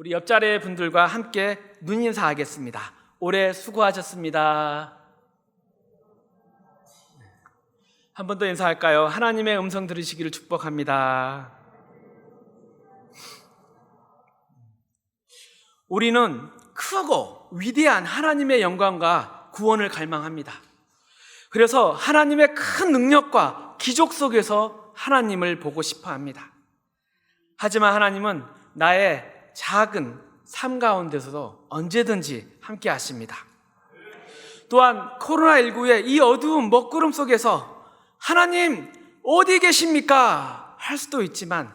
우리 옆자리 분들과 함께 눈인사하겠습니다. 올해 수고하셨습니다. 한 번 더 인사할까요? 하나님의 음성 들으시기를 축복합니다. 우리는 크고 위대한 하나님의 영광과 구원을 갈망합니다. 그래서 하나님의 큰 능력과 기적 속에서 하나님을 보고 싶어 합니다. 하지만 하나님은 나의 작은 삶 가운데서도 언제든지 함께 하십니다. 또한 코로나19의 이 어두운 먹구름 속에서 하나님 어디 계십니까? 할 수도 있지만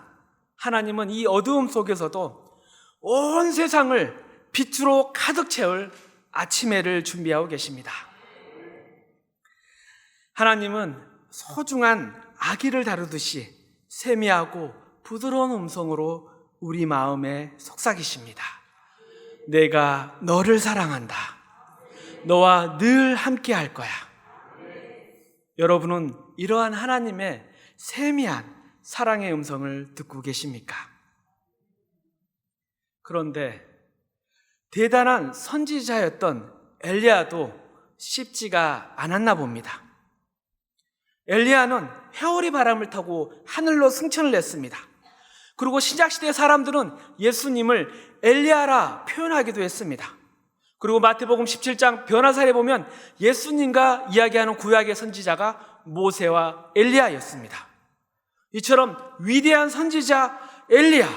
하나님은 이 어두움 속에서도 온 세상을 빛으로 가득 채울 아침해를 준비하고 계십니다. 하나님은 소중한 아기를 다루듯이 세미하고 부드러운 음성으로 우리 마음에 속삭이십니다. 내가 너를 사랑한다. 너와 늘 함께 할 거야. 여러분은 이러한 하나님의 세미한 사랑의 음성을 듣고 계십니까? 그런데 대단한 선지자였던 엘리야도 쉽지가 않았나 봅니다. 엘리야는 회오리 바람을 타고 하늘로 승천을 냈습니다. 그리고 신약시대 사람들은 예수님을 엘리야라 표현하기도 했습니다. 그리고 마태복음 17장 변화사에 보면 예수님과 이야기하는 구약의 선지자가 모세와 엘리야였습니다. 이처럼 위대한 선지자 엘리야,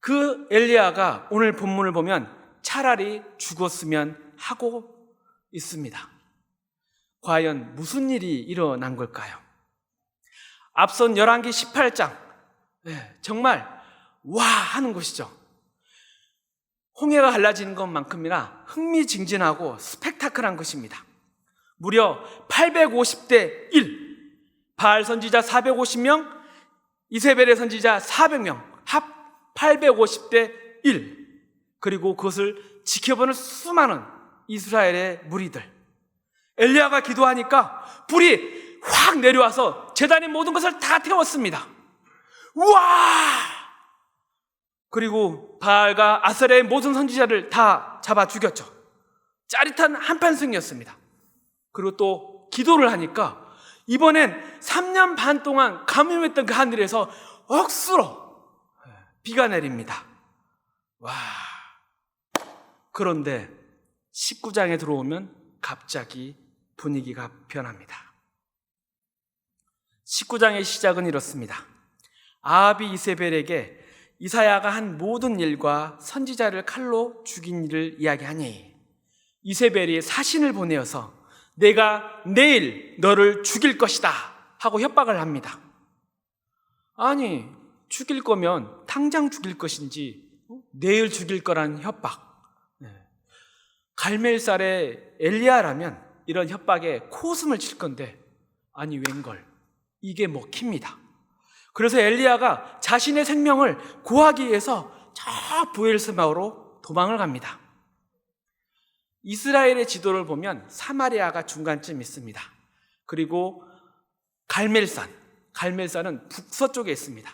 그 엘리야가 오늘 본문을 보면 차라리 죽었으면 하고 있습니다. 과연 무슨 일이 일어난 걸까요? 앞선 11기 18장, 네, 정말 와 하는 것이죠. 홍해가 갈라지는 것만큼이나 흥미진진하고 스펙타클한 것입니다. 무려 850대 1, 바알 선지자 450명, 이세벨의 선지자 400명, 합 850대 1. 그리고 그것을 지켜보는 수많은 이스라엘의 무리들. 엘리야가 기도하니까 불이 확 내려와서 재단의 모든 것을 다 태웠습니다. 우와! 그리고 바알과 아사레의 모든 선지자를 다 잡아 죽였죠. 짜릿한 한판 승이었습니다. 그리고 또 기도를 하니까 이번엔 3년 반 동안 감염했던 그 하늘에서 억수로 비가 내립니다. 와. 그런데 19장에 들어오면 갑자기 분위기가 변합니다. 19장의 시작은 이렇습니다. 아합이 이세벨에게 이사야가 한 모든 일과 선지자를 칼로 죽인 일을 이야기하니 이세벨이 사신을 보내어서 내가 내일 너를 죽일 것이다 하고 협박을 합니다. 아니, 죽일 거면 당장 죽일 것인지 어? 내일 죽일 거란 협박. 네. 갈멜살의 엘리야라면 이런 협박에 코웃음을 칠 건데 아니 웬걸 이게 먹힙니다. 그래서 엘리야가 자신의 생명을 구하기 위해서 저 부엘스마으로 도망을 갑니다. 이스라엘의 지도를 보면 사마리아가 중간쯤 있습니다. 그리고 갈멜산, 갈멜산은 북서쪽에 있습니다.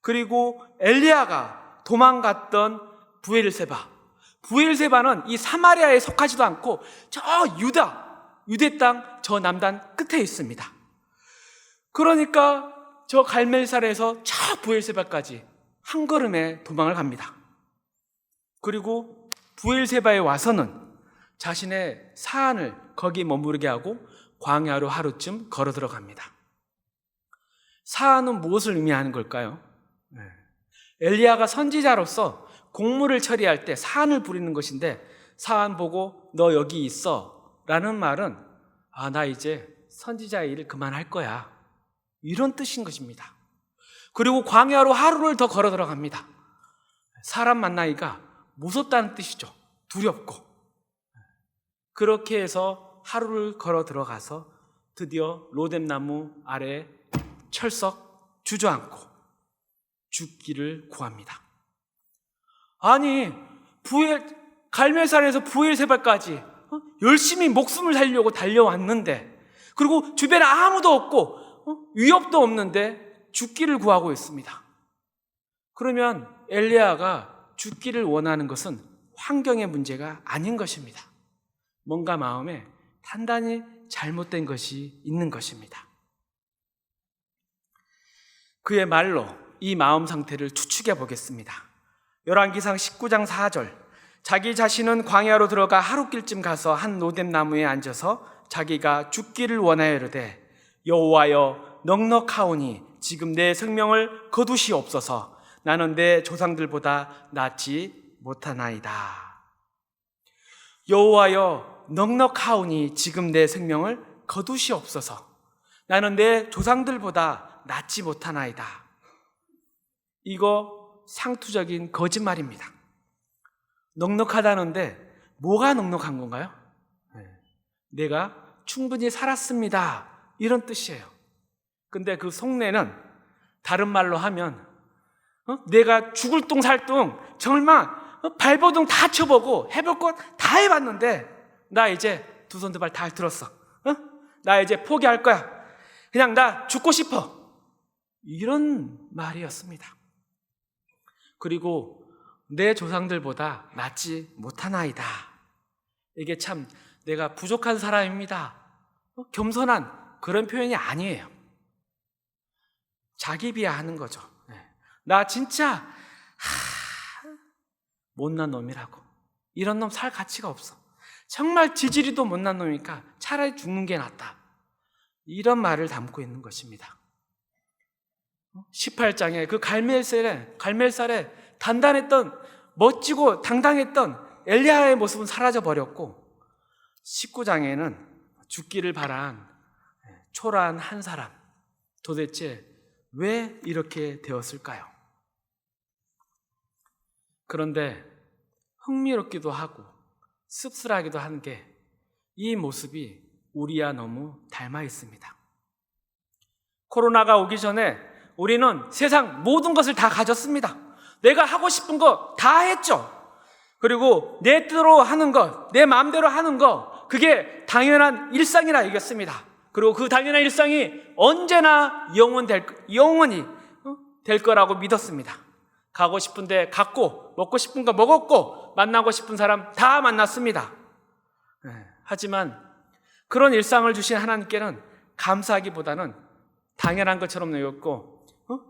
그리고 엘리야가 도망갔던 부엘세바, 부엘세바는 이 사마리아에 속하지도 않고 저 유다, 유대 땅 저 남단 끝에 있습니다. 그러니까 저 갈멜산에서 저 부엘세바까지 한 걸음에 도망을 갑니다. 그리고 부엘세바에 와서는 자신의 사안을 거기 머무르게 하고 광야로 하루쯤 걸어 들어갑니다. 사안은 무엇을 의미하는 걸까요? 네. 엘리야가 선지자로서 공무를 처리할 때 사안을 부리는 것인데 사안 보고 너 여기 있어 라는 말은 아, 나 이제 선지자 일 그만할 거야. 이런 뜻인 것입니다. 그리고 광야로 하루를 더 걸어 들어갑니다. 사람 만나기가 무섭다는 뜻이죠. 두렵고. 그렇게 해서 하루를 걸어 들어가서 드디어 로뎀나무 아래 철석 주저앉고 죽기를 구합니다. 아니, 부엘, 갈멜산에서 부엘세발까지 어? 열심히 목숨을 살려고 달려왔는데, 그리고 주변에 아무도 없고, 어? 위협도 없는데 죽기를 구하고 있습니다. 그러면 엘리야가 죽기를 원하는 것은 환경의 문제가 아닌 것입니다. 뭔가 마음에 단단히 잘못된 것이 있는 것입니다. 그의 말로 이 마음 상태를 추측해 보겠습니다. 열왕기상 19장 4절. 자기 자신은 광야로 들어가 하루길쯤 가서 한 노뎀 나무에 앉아서 자기가 죽기를 원하여 이르되 여호와여 넉넉하오니 지금 내 생명을 거두시옵소서 나는 내 조상들보다 낫지 못하나이다. 여호와여 넉넉하오니 지금 내 생명을 거두시옵소서 나는 내 조상들보다 낫지 못하나이다. 이거 상투적인 거짓말입니다. 넉넉하다는데 뭐가 넉넉한 건가요? 네. 내가 충분히 살았습니다. 이런 뜻이에요. 근데 그 속내는 다른 말로 하면 어? 내가 죽을 똥살똥 정말 어? 발버둥 다 쳐보고 해볼 것 다 해봤는데 나 이제 두 손 두 발 다 들었어. 어? 나 이제 포기할 거야. 그냥 나 죽고 싶어. 이런 말이었습니다. 그리고 내 조상들보다 낫지 못하나이다. 이게 참 내가 부족한 사람입니다. 어? 겸손한 그런 표현이 아니에요. 자기 비하하는 거죠. 네. 나 진짜 하, 못난 놈이라고. 이런 놈 살 가치가 없어. 정말 지지리도 못난 놈이니까 차라리 죽는 게 낫다. 이런 말을 담고 있는 것입니다. 18장에 그 갈멜살에, 갈멜살에 단단했던, 멋지고 당당했던 엘리야의 모습은 사라져 버렸고, 19장에는 죽기를 바란 초라한 한 사람. 도대체 왜 이렇게 되었을까요? 그런데 흥미롭기도 하고 씁쓸하기도 한 게 이 모습이 우리와 너무 닮아 있습니다. 코로나가 오기 전에 우리는 세상 모든 것을 다 가졌습니다. 내가 하고 싶은 거 다 했죠. 그리고 내 뜻으로 하는 것, 내 마음대로 하는 것, 그게 당연한 일상이라 이겼습니다. 그리고 그 당연한 일상이 언제나 영원 될, 영원히 어? 될 거라고 믿었습니다. 가고 싶은데 갔고, 먹고 싶은 거 먹었고, 만나고 싶은 사람 다 만났습니다. 네, 하지만 그런 일상을 주신 하나님께는 감사하기보다는 당연한 것처럼 여겼고, 어?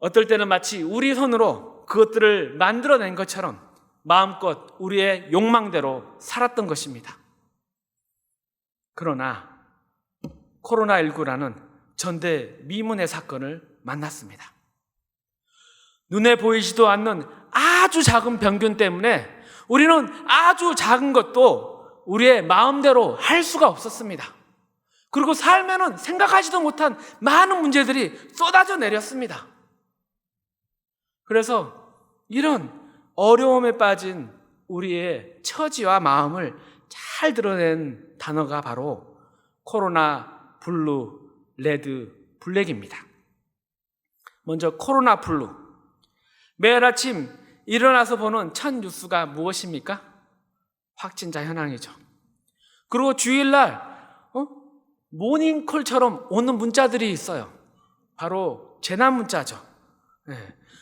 어떨 때는 마치 우리 손으로 그것들을 만들어낸 것처럼 마음껏 우리의 욕망대로 살았던 것입니다. 그러나 코로나19라는 전대 미문의 사건을 만났습니다. 눈에 보이지도 않는 아주 작은 병균 때문에 우리는 아주 작은 것도 우리의 마음대로 할 수가 없었습니다. 그리고 살면은 생각하지도 못한 많은 문제들이 쏟아져 내렸습니다. 그래서 이런 어려움에 빠진 우리의 처지와 마음을 잘 드러낸 단어가 바로 코로나 블루, 레드, 블랙입니다. 먼저 코로나 블루. 매일 아침 일어나서 보는 첫 뉴스가 무엇입니까? 확진자 현황이죠. 그리고 주일날 어? 모닝콜처럼 오는 문자들이 있어요. 바로 재난 문자죠. 네.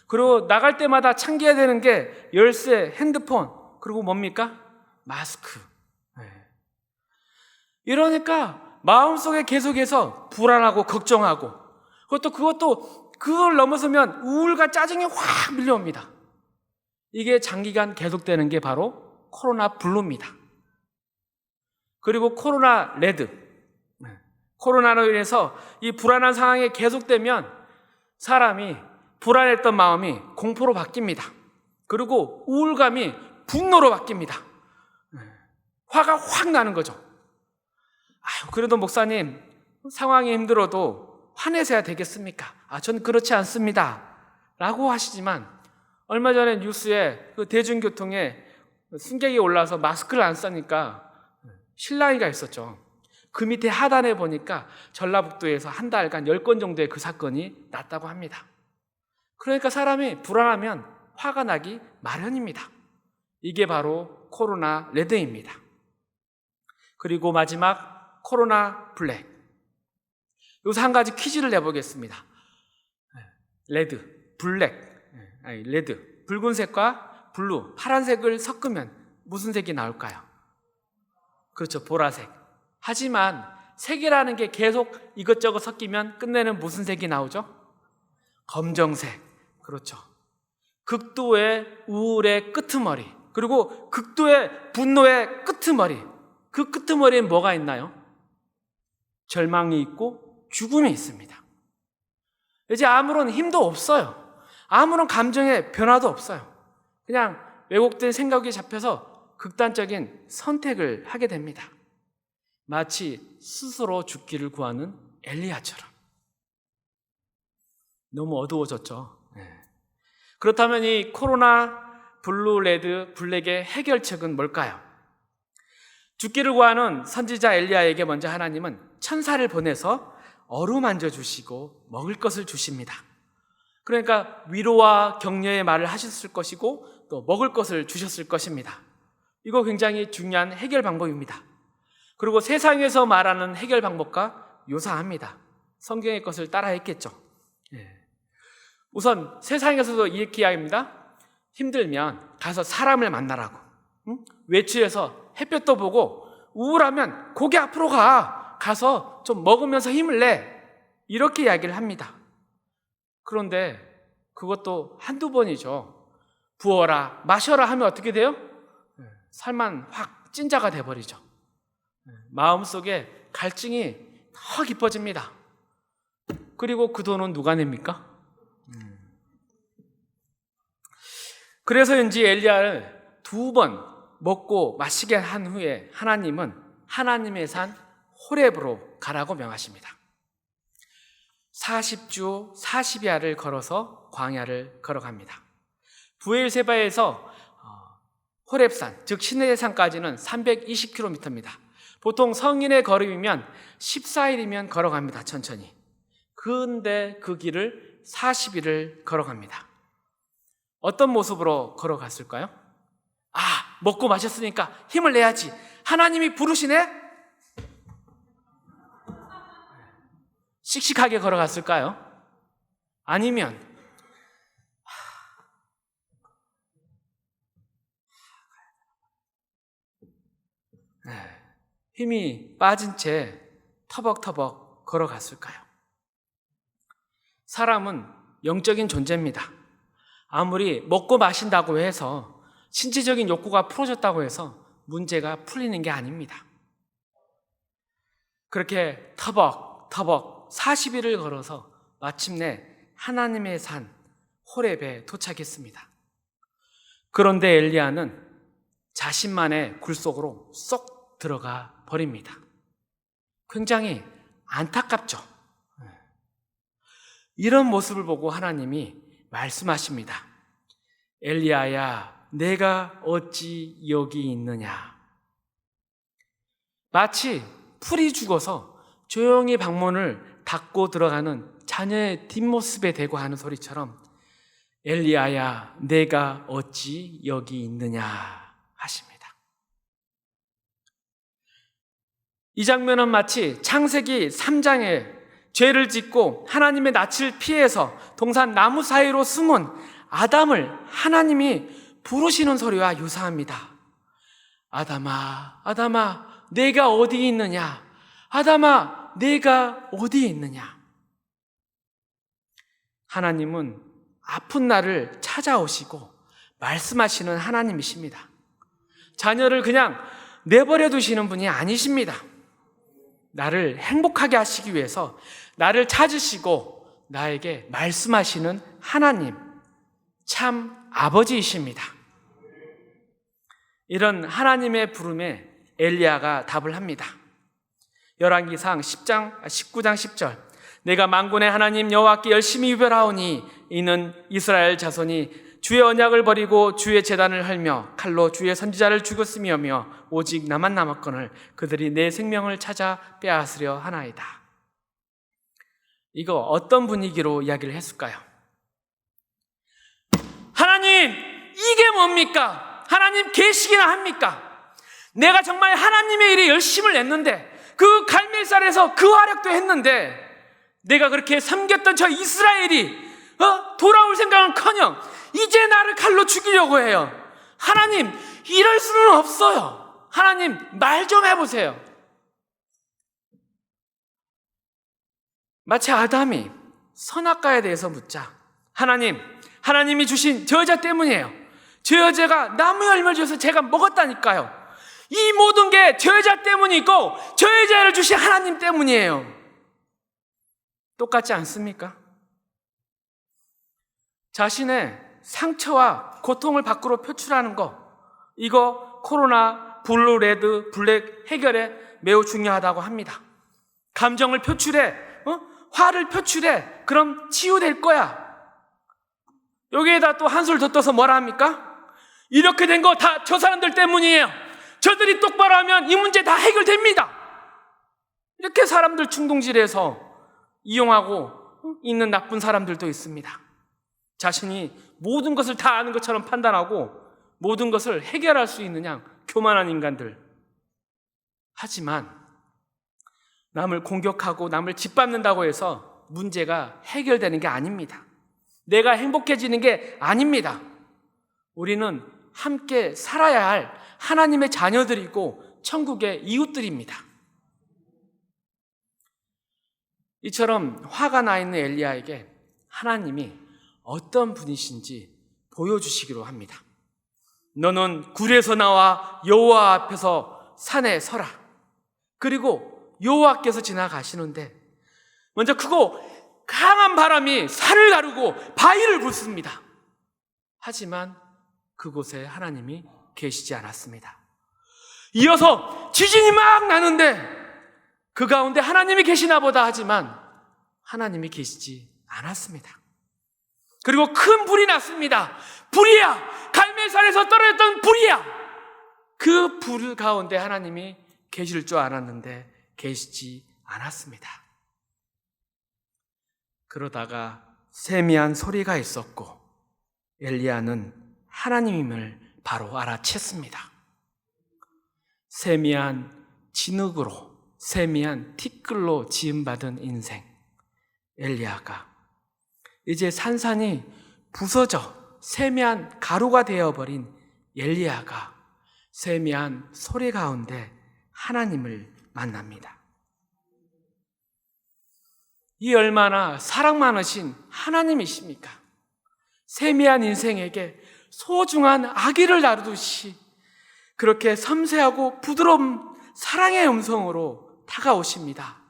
그리고 나갈 때마다 챙겨야 되는 게 열쇠, 핸드폰, 그리고 뭡니까? 마스크. 네. 이러니까 마음속에 계속해서 불안하고 걱정하고 그것도 그것도 그걸 넘어서면 우울과 짜증이 확 밀려옵니다. 이게 장기간 계속되는 게 바로 코로나 블루입니다. 그리고 코로나 레드. 네. 코로나로 인해서 이 불안한 상황이 계속되면 사람이 불안했던 마음이 공포로 바뀝니다. 그리고 우울감이 분노로 바뀝니다. 네. 화가 확 나는 거죠. 그래도 목사님, 상황이 힘들어도 화내서야 되겠습니까? 아, 전 그렇지 않습니다. 라고 하시지만, 얼마 전에 뉴스에 그 대중교통에 승객이 올라서 마스크를 안 쓰니까 실랑이가 있었죠. 그 밑에 하단에 보니까 전라북도에서 한 달간 10건 정도의 그 사건이 났다고 합니다. 그러니까 사람이 불안하면 화가 나기 마련입니다. 이게 바로 코로나 레드입니다. 그리고 마지막 코로나 블랙. 여기서 한 가지 퀴즈를 내보겠습니다. 레드, 블랙, 아니 레드, 붉은색과 블루, 파란색을 섞으면 무슨 색이 나올까요? 그렇죠. 보라색. 하지만 색이라는 게 계속 이것저것 섞이면 끝내는 무슨 색이 나오죠? 검정색. 그렇죠. 극도의 우울의 끄트머리. 그리고 극도의 분노의 끄트머리. 그 끄트머리엔 뭐가 있나요? 절망이 있고 죽음이 있습니다. 이제 아무런 힘도 없어요. 아무런 감정의 변화도 없어요. 그냥 왜곡된 생각이 잡혀서 극단적인 선택을 하게 됩니다. 마치 스스로 죽기를 구하는 엘리야처럼. 너무 어두워졌죠. 네. 그렇다면 이 코로나 블루, 레드, 블랙의 해결책은 뭘까요? 죽기를 구하는 선지자 엘리야에게 먼저 하나님은 천사를 보내서 어루만져 주시고 먹을 것을 주십니다. 그러니까 위로와 격려의 말을 하셨을 것이고 또 먹을 것을 주셨을 것입니다. 이거 굉장히 중요한 해결 방법입니다. 그리고 세상에서 말하는 해결 방법과 유사합니다. 성경의 것을 따라했겠죠. 예. 우선 세상에서도 이렇게 이야기합니다. 힘들면 가서 사람을 만나라고. 응? 외출해서 햇볕도 보고 우울하면 고개 앞으로 가. 가서 좀 먹으면서 힘을 내. 이렇게 이야기를 합니다. 그런데 그것도 한두 번이죠. 부어라, 마셔라 하면 어떻게 돼요? 살만 확 찐자가 돼버리죠. 마음속에 갈증이 더 깊어집니다. 그리고 그 돈은 누가 냅니까? 그래서인지 엘리야를 두 번 먹고 마시게 한 후에 하나님은 하나님의 산 호렙으로 가라고 명하십니다. 40주 40야를 걸어서 광야를 걸어갑니다. 부엘세바에서 호렙산, 즉 시내의 산까지는 320km입니다. 보통 성인의 걸음이면 14일이면 걸어갑니다. 천천히. 그런데 그 길을 40일을 걸어갑니다. 어떤 모습으로 걸어갔을까요? 아, 먹고 마셨으니까 힘을 내야지. 하나님이 부르시네? 씩씩하게 걸어갔을까요? 아니면 네, 힘이 빠진 채 터벅터벅 걸어갔을까요? 사람은 영적인 존재입니다. 아무리 먹고 마신다고 해서 신체적인 욕구가 풀어졌다고 해서 문제가 풀리는 게 아닙니다. 그렇게 터벅터벅 40일을 걸어서 마침내 하나님의 산 호렙에 도착했습니다. 그런데 엘리야는 자신만의 굴 속으로 쏙 들어가 버립니다. 굉장히 안타깝죠. 이런 모습을 보고 하나님이 말씀하십니다. 엘리야야, 내가 어찌 여기 있느냐? 마치 풀이 죽어서 조용히 방문을 닫고 들어가는 자녀의 뒷모습에 대고 하는 소리처럼 엘리야야, 내가 어찌 여기 있느냐 하십니다. 이 장면은 마치 창세기 3장에 죄를 짓고 하나님의 낯을 피해서 동산 나무 사이로 숨은 아담을 하나님이 부르시는 소리와 유사합니다. 아담아, 아담아, 내가 어디 있느냐? 아담아, 내가 어디 있느냐? 하나님은 아픈 나를 찾아오시고 말씀하시는 하나님이십니다. 자녀를 그냥 내버려 두시는 분이 아니십니다. 나를 행복하게 하시기 위해서 나를 찾으시고 나에게 말씀하시는 하나님, 참 아버지이십니다. 이런 하나님의 부름에 엘리야가 답을 합니다. 열왕기상 10장 19장 10절 내가 만군의 하나님 여호와께 열심히 유별하오니 이는 이스라엘 자손이 주의 언약을 버리고 주의 재단을 헐며 칼로 주의 선지자를 죽였으며며 오직 나만 남았거늘 그들이 내 생명을 찾아 빼앗으려 하나이다. 이거 어떤 분위기로 이야기를 했을까요? 하나님, 이게 뭡니까? 하나님 계시기나 합니까? 내가 정말 하나님의 일에 열심을 냈는데 그 갈멜살에서 그 활약도 했는데 내가 그렇게 섬겼던 저 이스라엘이 어? 돌아올 생각은 커녕 이제 나를 칼로 죽이려고 해요. 하나님, 이럴 수는 없어요. 하나님, 말 좀 해보세요. 마치 아담이 선악과에 대해서 묻자. 하나님, 하나님이 주신 저 여자 때문이에요. 저 여자가 나무 열매를 줘서 제가 먹었다니까요. 이 모든 게 저 여자 때문이고 저 여자를 주신 하나님 때문이에요. 똑같지 않습니까? 자신의 상처와 고통을 밖으로 표출하는 거, 이거 코로나 블루, 레드, 블랙 해결에 매우 중요하다고 합니다. 감정을 표출해, 어? 화를 표출해. 그럼 치유될 거야. 여기에다 또 한술 더 떠서 뭐라 합니까? 이렇게 된 거 다 저 사람들 때문이에요. 저들이 똑바로 하면 이 문제 다 해결됩니다. 이렇게 사람들 충동질해서 이용하고 있는 나쁜 사람들도 있습니다. 자신이 모든 것을 다 아는 것처럼 판단하고 모든 것을 해결할 수 있느냐 교만한 인간들. 하지만 남을 공격하고 남을 짓밟는다고 해서 문제가 해결되는 게 아닙니다. 내가 행복해지는 게 아닙니다. 우리는 함께 살아야 할 하나님의 자녀들이고 천국의 이웃들입니다. 이처럼 화가 나 있는 엘리야에게 하나님이 어떤 분이신지 보여주시기로 합니다. 너는 굴에서 나와 여호와 앞에서 산에 서라. 그리고 여호와께서 지나가시는데 먼저 크고 강한 바람이 산을 가르고 바위를 부숩니다. 하지만 그곳에 하나님이 계시지 않았습니다. 이어서 지진이 막 나는데 그 가운데 하나님이 계시나 보다 하지만 하나님이 계시지 않았습니다. 그리고 큰 불이 났습니다. 불이야! 갈멜산에서 떨어졌던 불이야! 그 불 가운데 하나님이 계실 줄 알았는데 계시지 않았습니다. 그러다가 세미한 소리가 있었고 엘리야는 하나님임을 바로 알아챘습니다. 세미한 진흙으로 세미한 티끌로 지음받은 인생 엘리야가 이제 산산이 부서져 세미한 가루가 되어버린 엘리야가 세미한 소리 가운데 하나님을 만납니다. 이 얼마나 사랑 많으신 하나님이십니까? 세미한 인생에게 소중한 아기를 다루듯이 그렇게 섬세하고 부드러운 사랑의 음성으로 다가오십니다.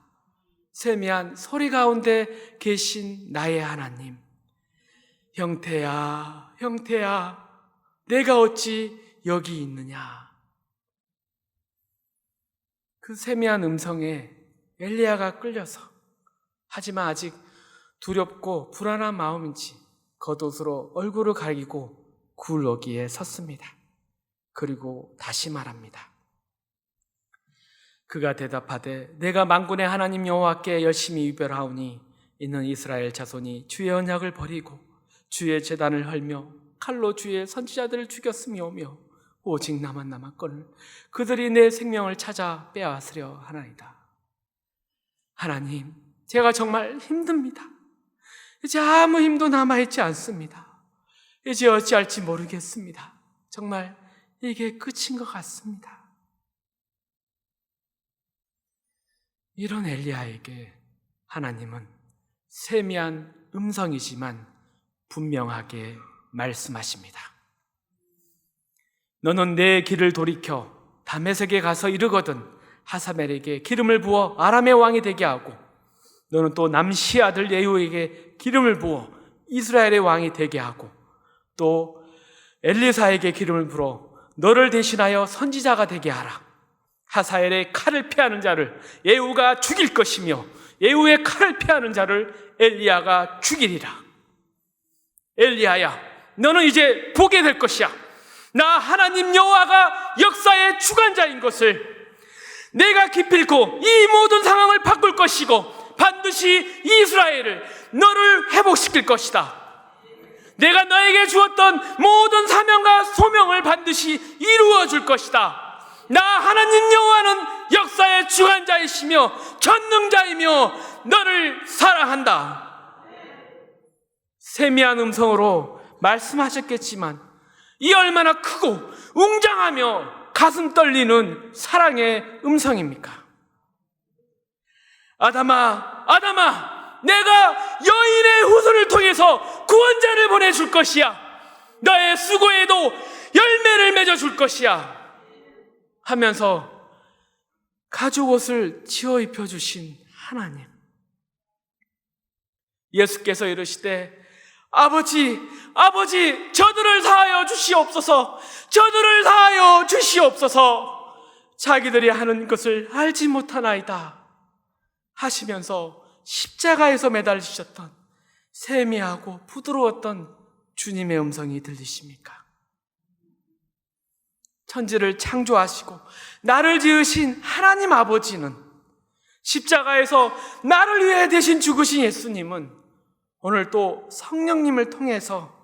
세미한 소리 가운데 계신 나의 하나님. 형태야, 형태야, 내가 어찌 여기 있느냐. 그 세미한 음성에 엘리야가 끌려서 하지만 아직 두렵고 불안한 마음인지 겉옷으로 얼굴을 가리고 굴러기에 섰습니다. 그리고 다시 말합니다. 그가 대답하되 내가 만군의 하나님 여호와께 열심히 유별하오니 이는 이스라엘 자손이 주의 언약을 버리고 주의 재단을 헐며 칼로 주의 선지자들을 죽였으며 오며 오직 나만 남았거늘 그들이 내 생명을 찾아 빼앗으려 하나이다. 하나님, 제가 정말 힘듭니다. 이제 아무 힘도 남아있지 않습니다. 이제 어찌할지 모르겠습니다. 정말 이게 끝인 것 같습니다. 이런 엘리야에게 하나님은 세미한 음성이지만 분명하게 말씀하십니다. 너는 내 길을 돌이켜 다메섹에 가서 이르거든 하사멜에게 기름을 부어 아람의 왕이 되게 하고 너는 또 남시 아들 예후에게 기름을 부어 이스라엘의 왕이 되게 하고 또 엘리사에게 기름을 부어 너를 대신하여 선지자가 되게 하라. 하사엘의 칼을 피하는 자를 예후가 죽일 것이며 예후의 칼을 피하는 자를 엘리야가 죽이리라. 엘리야야, 너는 이제 보게 될 것이야. 나 하나님 여호와가 역사의 주관자인 것을 내가 기필코 이 모든 상황을 바꿀 것이고 반드시 이스라엘을 너를 회복시킬 것이다. 내가 너에게 주었던 모든 사명과 소명을 반드시 이루어 줄 것이다. 나 하나님 여호와는 역사의 주관자이시며 전능자이며 너를 사랑한다. 세미한 음성으로 말씀하셨겠지만 이 얼마나 크고 웅장하며 가슴 떨리는 사랑의 음성입니까? 아담아, 아담아, 내가 여인의 후손을 통해서 구원자를 보내줄 것이야. 너의 수고에도 열매를 맺어줄 것이야. 하면서 가죽 옷을 지어 입혀주신 하나님. 예수께서 이르시되 아버지, 아버지, 저들을 사하여 주시옵소서, 저들을 사하여 주시옵소서, 자기들이 하는 것을 알지 못하나이다. 하시면서 십자가에서 매달리셨던 세미하고 부드러웠던 주님의 음성이 들리십니까? 천지를 창조하시고 나를 지으신 하나님 아버지는 십자가에서 나를 위해 대신 죽으신 예수님은 오늘 또 성령님을 통해서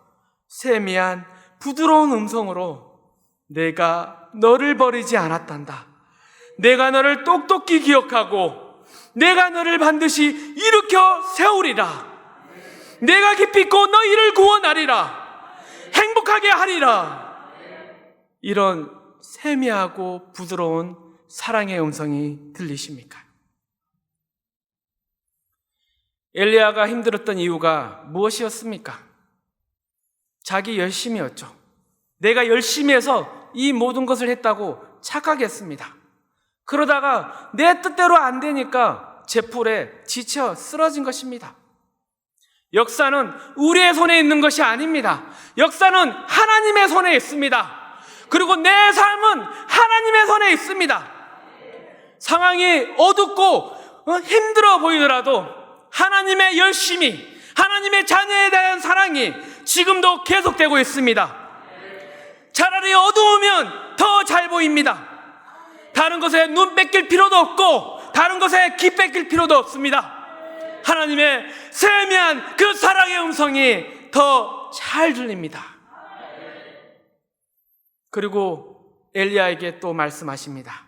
세미한 부드러운 음성으로 내가 너를 버리지 않았단다. 내가 너를 똑똑히 기억하고 내가 너를 반드시 일으켜 세우리라. 내가 있고 너희를 구원하리라. 행복하게 하리라. 이런 세미하고 부드러운 사랑의 음성이 들리십니까? 엘리야가 힘들었던 이유가 무엇이었습니까? 자기 열심이었죠. 내가 열심히 해서 이 모든 것을 했다고 착각했습니다. 그러다가 내 뜻대로 안 되니까 제풀에 지쳐 쓰러진 것입니다. 역사는 우리의 손에 있는 것이 아닙니다. 역사는 하나님의 손에 있습니다. 그리고 내 삶은 하나님의 손에 있습니다. 상황이 어둡고 어, 힘들어 보이더라도 하나님의 열심이, 하나님의 자녀에 대한 사랑이 지금도 계속되고 있습니다. 차라리 어두우면 더 잘 보입니다. 다른 것에 눈 뺏길 필요도 없고, 다른 것에 귀 뺏길 필요도 없습니다. 하나님의 세미한 그 사랑의 음성이 더 잘 들립니다. 그리고 엘리야에게 또 말씀하십니다.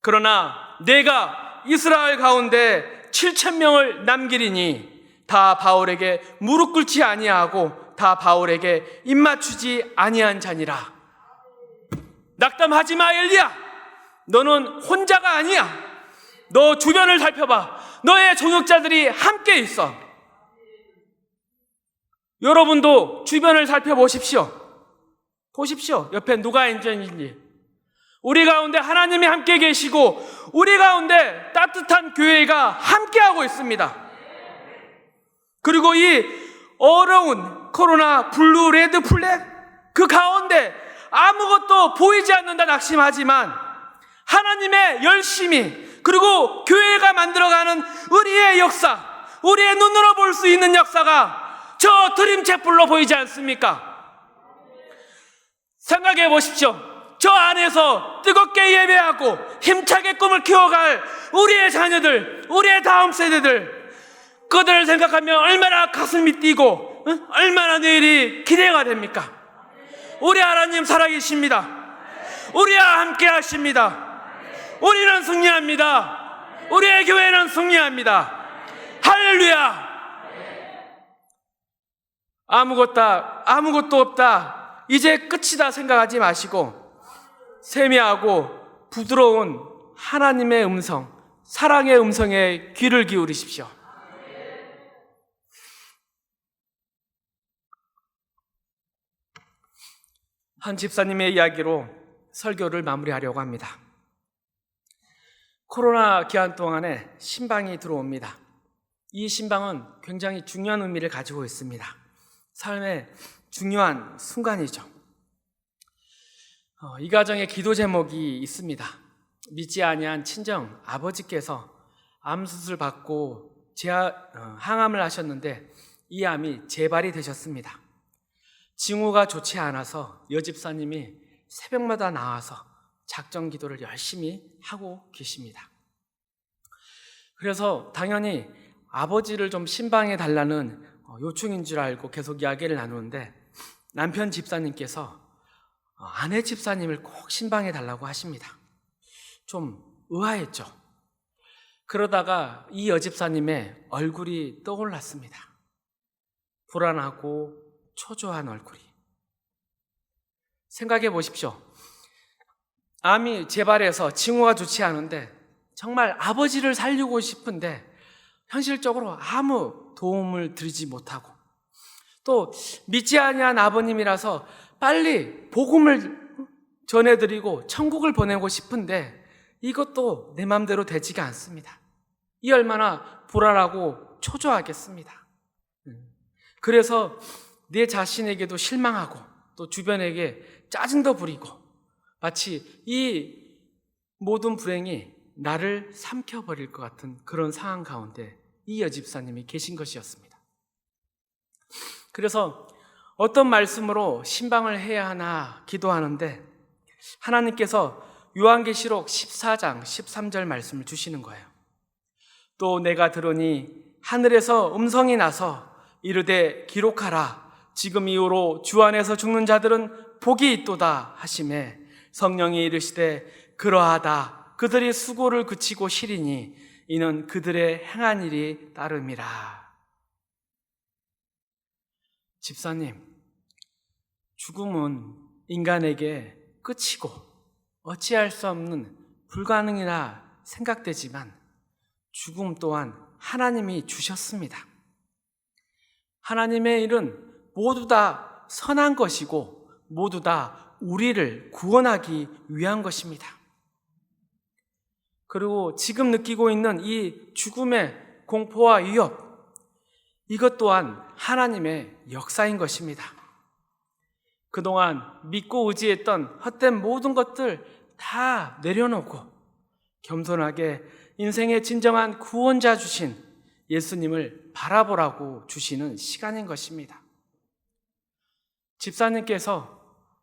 그러나 내가 이스라엘 가운데 7천 명을 남기리니 다 바울에게 무릎 꿇지 아니하고 다 바울에게 입 맞추지 아니한 자니라. 낙담하지 마 엘리야. 너는 혼자가 아니야. 너 주변을 살펴봐. 너의 종역자들이 함께 있어. 여러분도 주변을 살펴보십시오. 보십시오. 옆에 누가 앉았는지. 우리 가운데 하나님이 함께 계시고 우리 가운데 따뜻한 교회가 함께하고 있습니다. 그리고 이 어려운 코로나 블루 레드 플랫 그 가운데 아무것도 보이지 않는다 낙심하지만 하나님의 열심이 그리고 교회가 만들어가는 우리의 역사 우리의 눈으로 볼 수 있는 역사가 저 드림 챗불로 보이지 않습니까? 생각해 보십시오. 저 안에서 뜨겁게 예배하고 힘차게 꿈을 키워갈 우리의 자녀들, 우리의 다음 세대들, 그들을 생각하면 얼마나 가슴이 뛰고, 응? 얼마나 내일이 기대가 됩니까? 우리 하나님 살아계십니다. 우리와 함께 하십니다. 우리는 승리합니다. 우리의 교회는 승리합니다. 할렐루야! 아무것도, 아무것도 없다. 이제 끝이다 생각하지 마시고, 세미하고 부드러운 하나님의 음성, 사랑의 음성에 귀를 기울이십시오. 한 집사님의 이야기로 설교를 마무리하려고 합니다. 코로나 기간 동안에 신방이 들어옵니다. 이 신방은 굉장히 중요한 의미를 가지고 있습니다. 삶의 중요한 순간이죠. 어, 이 가정에 기도 제목이 있습니다. 믿지 아니한 친정 아버지께서 암 수술 받고 재하, 어, 항암을 하셨는데 이 암이 재발이 되셨습니다. 징후가 좋지 않아서 여집사님이 새벽마다 나와서 작정 기도를 열심히 하고 계십니다. 그래서 당연히 아버지를 좀 신방해 달라는 어, 요청인 줄 알고 계속 이야기를 나누는데 남편 집사님께서 어, 아내 집사님을 꼭 신방해 달라고 하십니다. 좀 의아했죠. 그러다가 이 여집사님의 얼굴이 떠올랐습니다. 불안하고 초조한 얼굴이. 생각해 보십시오. 암이 재발해서 징후가 좋지 않은데 정말 아버지를 살리고 싶은데 현실적으로 아무 도움을 드리지 못하고 또 믿지 아니한 아버님이라서 빨리 복음을 전해드리고 천국을 보내고 싶은데 이것도 내 마음대로 되지가 않습니다. 이 얼마나 불안하고 초조하겠습니다. 음. 그래서 내 자신에게도 실망하고 또 주변에게 짜증도 부리고 마치 이 모든 불행이 나를 삼켜버릴 것 같은 그런 상황 가운데 이 여집사님이 계신 것이었습니다. 그래서 어떤 말씀으로 신방을 해야 하나 기도하는데 하나님께서 요한계시록 14장 13절 말씀을 주시는 거예요. 또 내가 들으니 하늘에서 음성이 나서 이르되 기록하라 지금 이후로 주 안에서 죽는 자들은 복이 있도다 하심에 성령이 이르시되 그러하다 그들이 수고를 그치고 쉬리니 이는 그들의 행한 일이 따름이라 집사님 죽음은 인간에게 끝이고 어찌할 수 없는 불가능이라 생각되지만 죽음 또한 하나님이 주셨습니다. 하나님의 일은 모두 다 선한 것이고 모두 다 우리를 구원하기 위한 것입니다. 그리고 지금 느끼고 있는 이 죽음의 공포와 위협, 이것 또한 하나님의 역사인 것입니다. 그동안 믿고 의지했던 헛된 모든 것들 다 내려놓고 겸손하게 인생의 진정한 구원자 주신 예수님을 바라보라고 주시는 시간인 것입니다. 집사님께서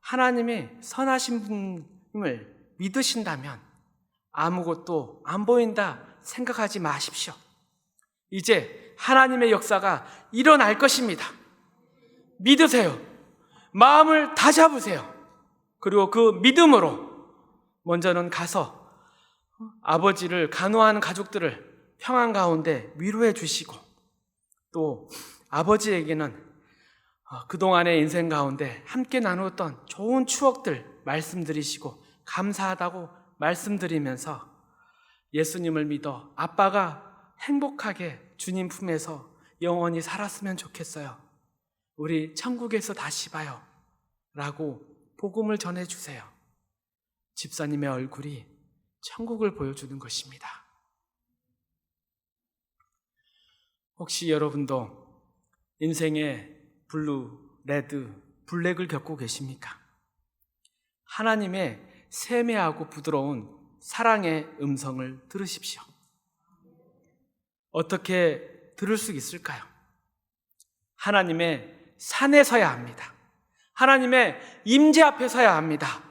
하나님의 선하신 분을 믿으신다면 아무것도 안 보인다 생각하지 마십시오. 이제 하나님의 역사가 일어날 것입니다. 믿으세요. 마음을 다 잡으세요. 그리고 그 믿음으로 먼저는 가서 아버지를 간호하는 가족들을 평안 가운데 위로해 주시고 또 아버지에게는 어, 그동안의 인생 가운데 함께 나누었던 좋은 추억들 말씀드리시고 감사하다고 말씀드리면서 예수님을 믿어 아빠가 행복하게 주님 품에서 영원히 살았으면 좋겠어요. 우리 천국에서 다시 봐요. 라고 복음을 전해주세요. 집사님의 얼굴이 천국을 보여주는 것입니다. 혹시 여러분도 인생의 블루, 레드, 블랙을 겪고 계십니까? 하나님의 세매하고 부드러운 사랑의 음성을 들으십시오. 어떻게 들을 수 있을까요? 하나님의 산에 서야 합니다. 하나님의 임재 앞에 서야 합니다.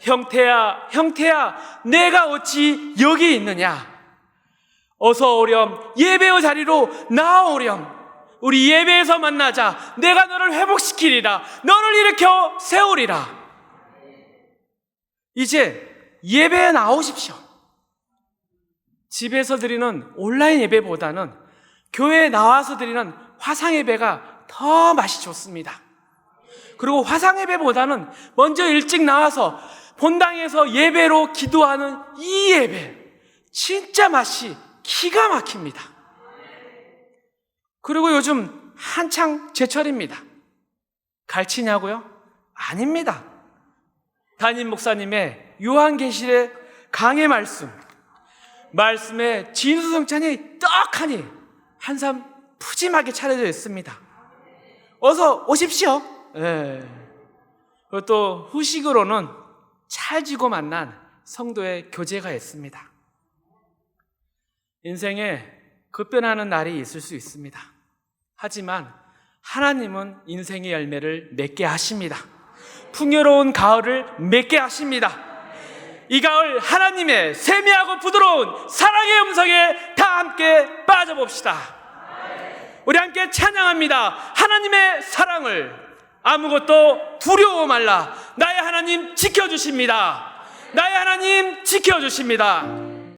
형태야, 형태야, 내가 어찌 여기 있느냐? 어서 오렴, 예배의 자리로 나아오렴. 우리 예배에서 만나자. 내가 너를 회복시키리라. 너를 일으켜 세우리라. 이제 예배에 나오십시오. 집에서 드리는 온라인 예배보다는 교회에 나와서 드리는 화상 예배가 더 맛이 좋습니다. 그리고 화상 예배보다는 먼저 일찍 나와서 본당에서 예배로 기도하는 이 예배 진짜 맛이 기가 막힙니다. 그리고 요즘 한창 제철입니다. 갈치냐고요? 아닙니다. 담임 목사님의 요한계시의 강의 말씀, 말씀에 진수성찬이 떡하니 한삼 푸짐하게 차려져 있습니다. 어서 오십시오. 예. 그리고 또 후식으로는 찰지고 만난 성도의 교제가 있습니다. 인생에 급변하는 날이 있을 수 있습니다. 하지만 하나님은 인생의 열매를 맺게 하십니다. 풍요로운 가을을 맺게 하십니다. 이 가을 하나님의 세미하고 부드러운 사랑의 음성에 다 함께 빠져봅시다. 우리 함께 찬양합니다. 하나님의 사랑을 아무것도 두려워 말라. 나의 하나님 지켜주십니다. 나의 하나님 지켜주십니다.